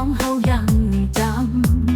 องเฮายังจำ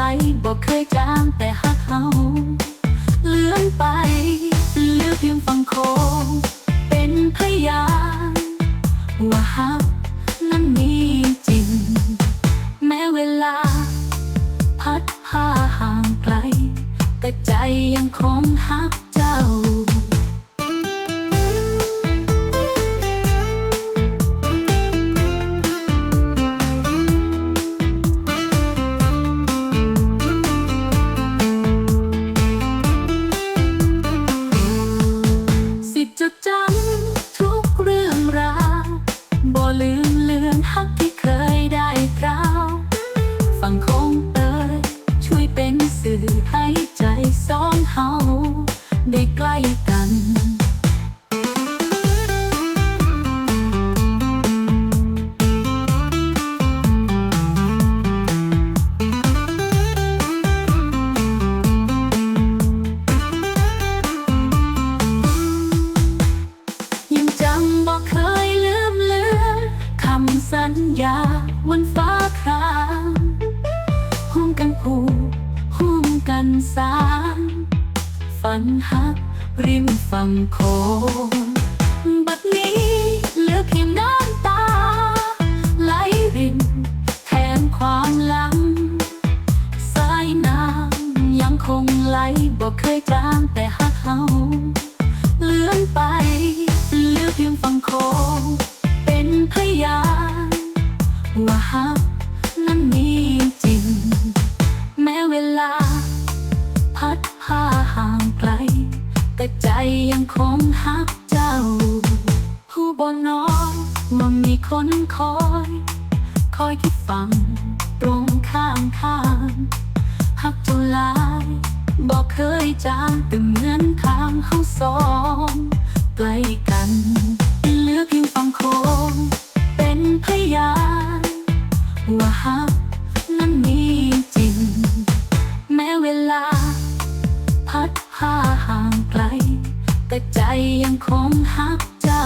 ลบอกเคยจางแต่หักเฮาเลื่อนไปเลือเพียงฟังโคงเป็นพยานว่าฮักนั้นมีจริง แม้เวลา พัดพาห่างไกลแต่ใจยังคงฮัก ฝันหัก ริมฝั่งโขงบัดนี้เหลือเพียงน้ำตา ไหลรินแทนความลังสายน้ำยังคงไหลบอกเคยจางแต่หักเฮาเลื่อนไป เหลือเพียงฝั่งโคงเป็นพยานว่าฮักนั้นมีจริง แม้เวลา แต่ใจยังคงหักเจ้า ผู้บนน้องมันมีคนคอย คอยที่ฟังตรงข้างข้างหักจ้าหลายบอกเคยจางแต่เหมือนท ยังคงหักเจ้า